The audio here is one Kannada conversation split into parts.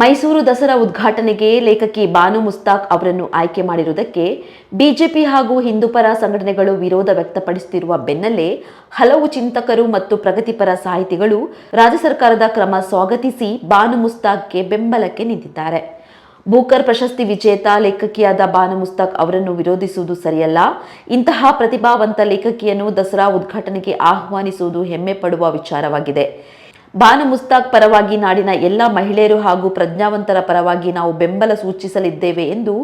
ಮೈಸೂರು ದಸರಾ ಉದ್ಘಾಟನೆಗೆ ಲೇಖಕಿ ಬಾನು ಮುಸ್ತಾಕ್ ಅವರನ್ನು ಆಯ್ಕೆ ಮಾಡಿರುವುದಕ್ಕೆ ಬಿಜೆಪಿ ಹಾಗೂ ಹಿಂದೂಪರ ಸಂಘಟನೆಗಳು ವಿರೋಧ ವ್ಯಕ್ತಪಡಿಸುತ್ತಿರುವ ಬೆನ್ನಲ್ಲೇ ಹಲವು ಚಿಂತಕರು ಮತ್ತು ಪ್ರಗತಿಪರ ಸಾಹಿತಿಗಳು ರಾಜ್ಯ ಸರ್ಕಾರದ ಕ್ರಮ ಸ್ವಾಗತಿಸಿ ಬಾನು ಮುಸ್ತಾಕ್ಗೆ ಬೆಂಬಲಕ್ಕೆ ನಿಂತಿದ್ದಾರೆ. ಬೂಕರ್ ಪ್ರಶಸ್ತಿ ವಿಜೇತ ಲೇಖಕಿಯಾದ ಬಾನು ಮುಸ್ತಾಕ್ ಅವರನ್ನು ವಿರೋಧಿಸುವುದು ಸರಿಯಲ್ಲ. ಇಂತಹ ಪ್ರತಿಭಾವಂತ ಲೇಖಕಿಯನ್ನು ದಸರಾ ಉದ್ಘಾಟನೆಗೆ ಆಹ್ವಾನಿಸುವುದು ಹೆಮ್ಮೆ ಪಡುವ ವಿಚಾರವಾಗಿದೆ. ಬಾನು ಮುಸ್ತಾಕ್ ಪರವಾಗಿ ನಾಡಿನ ಎಲ್ಲ ಮಹಿಳೆಯರು ಹಾಗೂ ಪ್ರಜ್ಞಾವಂತರ ಪರವಾಗಿ ನಾವು ಬೆಂಬಲ ಸೂಚಿಸಲಿದ್ದೇವೆ ಎಂದು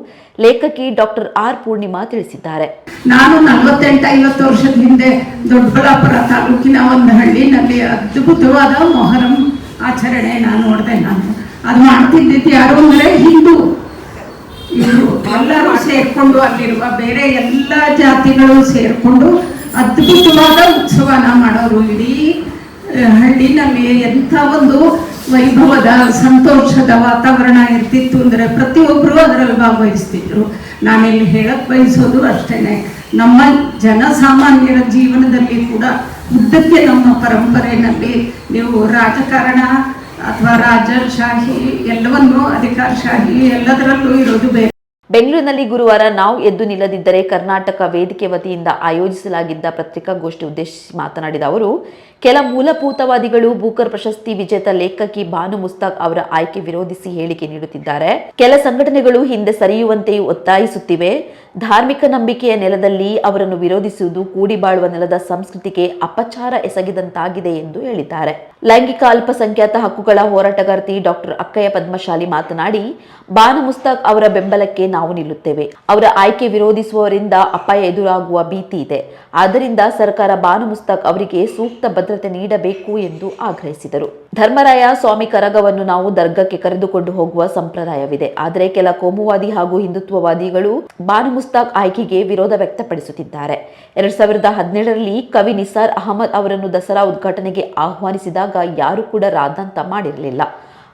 ಲೇಖಕಿ ಡಾಕ್ಟರ್ ಆರ್ ಪೂರ್ಣಿಮಾ ತಿಳಿಸಿದ್ದಾರೆ. ನಾನು ನಲವತ್ತೆಂಟು ವರ್ಷದ ಹಿಂದೆ ದೊಡ್ಡಬಳ್ಳಾಪುರ ತಾಲೂಕಿನ ಒಂದು ಹಳ್ಳಿನಲ್ಲಿ ಅದ್ಭುತವಾದ ಮೊಹರಂ ಆಚರಣೆ ನಾನು ನೋಡಿದೆ ನಾನು. ಅದು ಮಾಡ್ತಿದ್ದಿದ್ದು ಯಾರು ಅಂದರೆ ಹಿಂದೂ. ಇವರು ಎಲ್ಲರೂ ಸೇರಿಕೊಂಡು ಅಲ್ಲಿರುವ ಬೇರೆ ಎಲ್ಲ ಜಾತಿಗಳು ಸೇರಿಕೊಂಡು ಅದ್ಭುತವಾದ ಉತ್ಸವನ ಮಾಡೋರು ಇಡೀ ಆ, ಹಳ್ಳಿನಲ್ಲಿ ಎಂಥ ಒಂದು ವೈಭವದ ಸಂತೋಷದ ವಾತಾವರಣ ಇರ್ತಿತ್ತು ಅಂದರೆ ಪ್ರತಿಯೊಬ್ಬರು ಅದರಲ್ಲಿ ಭಾಗವಹಿಸ್ತಿದ್ರು. ನಾನಿಲ್ಲಿ ಹೇಳಕ್ ಬಯಸೋದು ಅಷ್ಟೇನೆ. ನಮ್ಮ ಜನಸಾಮಾನ್ಯರ ಜೀವನದಲ್ಲಿ ಕೂಡ ಉದ್ದಕ್ಕೆ ನಮ್ಮ ಪರಂಪರೆಯಲ್ಲಿ ನೀವು ರಾಜಕಾರಣ ಅಥವಾ ರಾಜಶಾಹಿ ಎಲ್ಲವನ್ನೂ ಅಧಿಕಾರಶಾಹಿ ಎಲ್ಲದರಲ್ಲೂ ಇರೋದು ಬೇರೆ. ಬೆಂಗಳೂರಿನಲ್ಲಿ ಗುರುವಾರ ನಾವು ಎದ್ದು ನಿಲ್ಲದಿದ್ದರೆ ಕರ್ನಾಟಕ ವೇದಿಕೆ ವತಿಯಿಂದ ಆಯೋಜಿಸಲಾಗಿದ್ದ ಪತ್ರಿಕಾಗೋಷ್ಠಿ ಉದ್ದೇಶಿಸಿ ಮಾತನಾಡಿದ ಅವರು, ಕೆಲ ಮೂಲಭೂತವಾದಿಗಳು ಬೂಕರ್ ಪ್ರಶಸ್ತಿ ವಿಜೇತ ಲೇಖಕಿ ಬಾನು ಮುಸ್ತಾಕ್ ಅವರ ಆಯ್ಕೆ ವಿರೋಧಿಸಿ ಹೇಳಿಕೆ ನೀಡುತ್ತಿದ್ದಾರೆ. ಕೆಲ ಸಂಘಟನೆಗಳು ಹಿಂದೆ ಸರಿಯುವಂತೆಯೂ ಒತ್ತಾಯಿಸುತ್ತಿವೆ. ಧಾರ್ಮಿಕ ನಂಬಿಕೆಯ ನೆಲದಲ್ಲಿ ಅವರನ್ನು ವಿರೋಧಿಸುವುದು ಕೂಡಿಬಾಳುವ ನೆಲದ ಸಂಸ್ಕೃತಿಗೆ ಅಪಚಾರ ಎಸಗಿದಂತಾಗಿದೆ ಎಂದು ಹೇಳಿದ್ದಾರೆ. ಲೈಂಗಿಕ ಅಲ್ಪಸಂಖ್ಯಾತ ಹಕ್ಕುಗಳ ಹೋರಾಟಗಾರ್ತಿ ಡಾಕ್ಟರ್ ಅಕ್ಕಯ್ಯ ಪದ್ಮಶಾಲಿ ಮಾತನಾಡಿ ಬಾನು ಮುಸ್ತಾಕ್ ಅವರ ಬೆಂಬಲಕ್ಕೆ ನಾವು ನಿಲ್ಲುತ್ತೇವೆ. ಅವರ ಆಯ್ಕೆ ವಿರೋಧಿಸುವವರಿಂದ ಅಪಾಯ ಎದುರಾಗುವ ಭೀತಿ ಇದೆ. ಆದ್ದರಿಂದ ಸರ್ಕಾರ ಬಾನು ಮುಸ್ತಾಕ್ ಅವರಿಗೆ ಸೂಕ್ತ ಭದ್ರತೆ ನೀಡಬೇಕು ಎಂದು ಆಗ್ರಹಿಸಿದರು. ಧರ್ಮರಾಯ ಸ್ವಾಮಿ ಕರಗವನ್ನು ನಾವು ದರ್ಗಕ್ಕೆ ಕರೆದುಕೊಂಡು ಹೋಗುವ ಸಂಪ್ರದಾಯವಿದೆ. ಆದರೆ ಕೆಲ ಕೋಮುವಾದಿ ಹಾಗೂ ಹಿಂದುತ್ವವಾದಿಗಳು ಬಾನು ಮುಸ್ತಾಕ್ ಆಯ್ಕೆಗೆ ವಿರೋಧ ವ್ಯಕ್ತಪಡಿಸುತ್ತಿದ್ದಾರೆ. ಎರಡ್ ಸಾವಿರದ ಹದಿನೇಳರಲ್ಲಿ ಕವಿ ನಿಸಾರ್ ಅಹಮದ್ ಅವರನ್ನು ದಸರಾ ಉದ್ಘಾಟನೆಗೆ ಆಹ್ವಾನಿಸಿದಾಗ ಯಾರು ಕೂಡ ರಾದಂತ ಮಾಡಿರಲಿಲ್ಲ.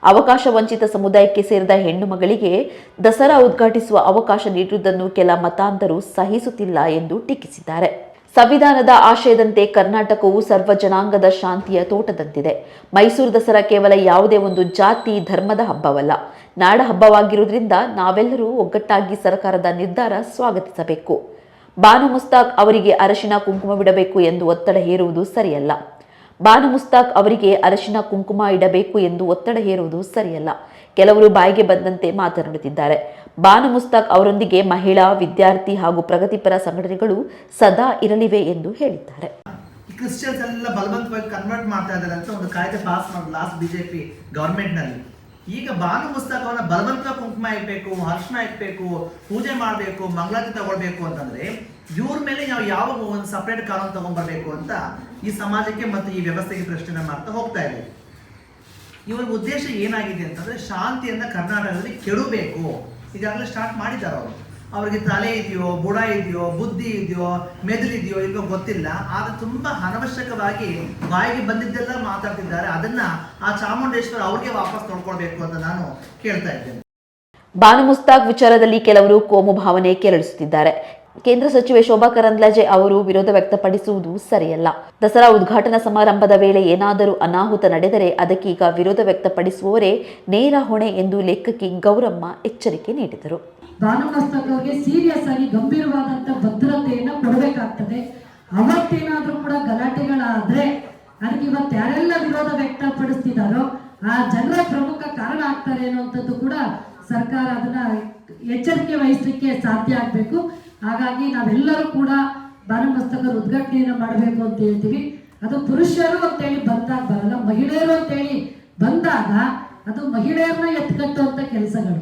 ಅವಕಾಶ ವಂಚಿತ ಸಮುದಾಯಕ್ಕೆ ಸೇರಿದ ಹೆಣ್ಣು ಮಗಳಿಗೆ ದಸರಾ ಉದ್ಘಾಟಿಸುವ ಅವಕಾಶ ನೀಡುವುದನ್ನು ಕೆಲ ಮತಾಂಧರು ಸಹಿಸುತ್ತಿಲ್ಲ ಎಂದು ಟೀಕಿಸಿದ್ದಾರೆ. ಸಂವಿಧಾನದ ಆಶಯದಂತೆ ಕರ್ನಾಟಕವು ಸರ್ವ ಜನಾಂಗದ ಶಾಂತಿಯ ತೋಟದಂತಿದೆ. ಮೈಸೂರು ದಸರಾ ಕೇವಲ ಯಾವುದೇ ಒಂದು ಜಾತಿ, ಧರ್ಮದ ಹಬ್ಬವಲ್ಲ. ನಾಡ ಹಬ್ಬವಾಗಿರುವುದರಿಂದ ನಾವೆಲ್ಲರೂ ಒಗ್ಗಟ್ಟಾಗಿ ಸರ್ಕಾರದ ನಿರ್ಧಾರ ಸ್ವಾಗತಿಸಬೇಕು. ಬಾನು ಮುಸ್ತಾಕ್ ಅವರಿಗೆ ಅರಶಿನ ಕುಂಕುಮ ಬಿಡಬೇಕು ಎಂದು ಒತ್ತಡ ಹೇರುವುದು ಸರಿಯಲ್ಲ. ಬಾನು ಮುಸ್ತಾಕ್ ಅವರಿಗೆ ಅರಶಿನ ಕುಂಕುಮ ಇಡಬೇಕು ಎಂದು ಒತ್ತಡ ಹೇರುವುದು ಸರಿಯಲ್ಲ. ಕೆಲವರು ಬಾಯಿಗೆ ಬಂದಂತೆ ಮಾತನಾಡುತ್ತಿದ್ದಾರೆ. ಬಾನು ಮುಸ್ತಾಕ್ ಅವರೊಂದಿಗೆ ಮಹಿಳಾ, ವಿದ್ಯಾರ್ಥಿ ಹಾಗೂ ಪ್ರಗತಿಪರ ಸಂಘಟನೆಗಳು ಸದಾ ಇರಲಿವೆ ಎಂದು ಹೇಳಿದ್ದಾರೆ. ಕ್ರಿಶ್ಚಿಯನ್ಸ್ ಎಲ್ಲ ಬಲವಂತವಾಗಿ ಕನ್ವರ್ಟ್ ಮಾಡ್ತಾ ಇದ್ದಾರೆ ಅಂತ ಒಂದು ಕಾಯ್ದೆ ಪಾಸ್ ಮಾಡಿ ಲಾಸ್ಟ್ ಬಿಜೆಪಿ ಗವರ್ಮೆಂಟ್ನಲ್ಲಿ. ಈಗ ಬಾನು ಪುಸ್ತಕವನ್ನ ಬಲವಂತ ಕುಂಕುಮ ಇಕ್ಬೇಕು ಅರ್ಶನ ಇಕ್ಬೇಕು ಪೂಜೆ ಮಾಡಬೇಕು, ಮಂಗಳಾರತಿ ತಗೊಳ್ಬೇಕು ಅಂತಂದ್ರೆ ಇವ್ರ ಮೇಲೆ ನಾವು ಯಾವ ಒಂದು ಸಪ್ರೇಟ್ ಕಾನೂನು ತಗೊಂಡ್ಬರ್ಬೇಕು ಅಂತ ಈ ಸಮಾಜಕ್ಕೆ ಮತ್ತು ಈ ವ್ಯವಸ್ಥೆಗೆ ಪ್ರಶ್ನೆ ಮಾಡ್ತಾ ಹೋಗ್ತಾ ಇದೆ ಇವರ ಉದ್ದೇಶ ಏನಾಗಿದೆ ಅಂತಂದ್ರೆ ಶಾಂತಿಯನ್ನ ಕರ್ನಾಟಕದಲ್ಲಿ ಕೆಡಬೇಕು. ಈಗಾಗಲೇ ಸ್ಟಾರ್ಟ್ ಮಾಡಿದ್ದಾರೆ ಅವರು. ಅವ್ರಿಗೆ ತಲೆ ಇದೆಯೋ, ಬುಡ ಇದೆಯೋ, ಬುದ್ಧಿ ಇದೆಯೋ ಮೆದುಳಿದೆಯೋ ಇಲ್ವೋ ಗೊತ್ತಿಲ್ಲ. ಆದ್ರೆ ತುಂಬಾ ಅನವಶ್ಯಕವಾಗಿ ಬಾಯಿಗೆ ಬಂದಿದ್ದೆಲ್ಲ ಮಾತಾಡ್ತಿದ್ದಾರೆ. ಅದನ್ನ ಆ ಚಾಮುಂಡೇಶ್ವರ ಅವ್ರಿಗೆ ವಾಪಸ್ ನೋಡ್ಕೊಳ್ಬೇಕು ಅಂತ ನಾನು ಕೇಳ್ತಾ ಇದ್ದೇನೆ. ಬಾನು ಮುಸ್ತಾಕ್ ವಿಚಾರದಲ್ಲಿ ಕೆಲವರು ಕೋಮು ಭಾವನೆ ಕೆರಳಿಸುತ್ತಿದ್ದಾರೆ. ಕೇಂದ್ರ ಸಚಿವೆ ಶೋಭಾ ಕರಂದ್ಲಾಜೆ ಅವರು ವಿರೋಧ ವ್ಯಕ್ತಪಡಿಸುವುದು ಸರಿಯಲ್ಲ. ದಸರಾ ಉದ್ಘಾಟನಾ ಸಮಾರಂಭದ ವೇಳೆ ಏನಾದರೂ ಅನಾಹುತ ನಡೆದರೆ ಅದಕ್ಕೀಗ ವಿರೋಧ ವ್ಯಕ್ತಪಡಿಸುವವರೇ ನೇರ ಹೊಣೆ ಎಂದು ಲೇಖಕಿ ಗೌರಮ್ಮ ಎಚ್ಚರಿಕೆ ನೀಡಿದರು. ಭಾನುಮಸ್ತಕ್ ಅವ್ರಿಗೆ ಸೀರಿಯಸ್ ಆಗಿ ಗಂಭೀರವಾದಂತ ಭದ್ರತೆಯನ್ನ ಕೊಡಬೇಕಾಗ್ತದೆ. ಅವತ್ತೇನಾದ್ರೂ ಕೂಡ ಗಲಾಟೆಗಳಾದ್ರೆ ಅದಕ್ಕೆ ಇವತ್ತು ಯಾರೆಲ್ಲ ವಿರೋಧ ವ್ಯಕ್ತಪಡಿಸ್ತಿದಾರೋ ಆ ಜನರ ಪ್ರಮುಖ ಕಾರಣ ಆಗ್ತಾರೆ ಅನ್ನುವಂಥದ್ದು ಕೂಡ ಸರ್ಕಾರ ಅದನ್ನ ಎಚ್ಚರಿಕೆ ವಹಿಸಲಿಕ್ಕೆ ಸಾಧ್ಯ ಆಗ್ಬೇಕು. ಹಾಗಾಗಿ ನಾವೆಲ್ಲರೂ ಕೂಡ ಬಾನಮಸ್ತಕರ ಉದ್ಘಾಟನೆಯನ್ನು ಮಾಡಬೇಕು ಅಂತ ಹೇಳ್ತೀವಿ. ಅದು ಪುರುಷರು ಅಂತೇಳಿ ಬಂದಾಗ ಬರಲ್ಲ, ಮಹಿಳೆಯರು ಅಂತೇಳಿ ಬಂದಾಗ ಅದು ಮಹಿಳೆಯರನ್ನ ಎತ್ಕಟ್ಟುವಂತ ಕೆಲಸಗಳು.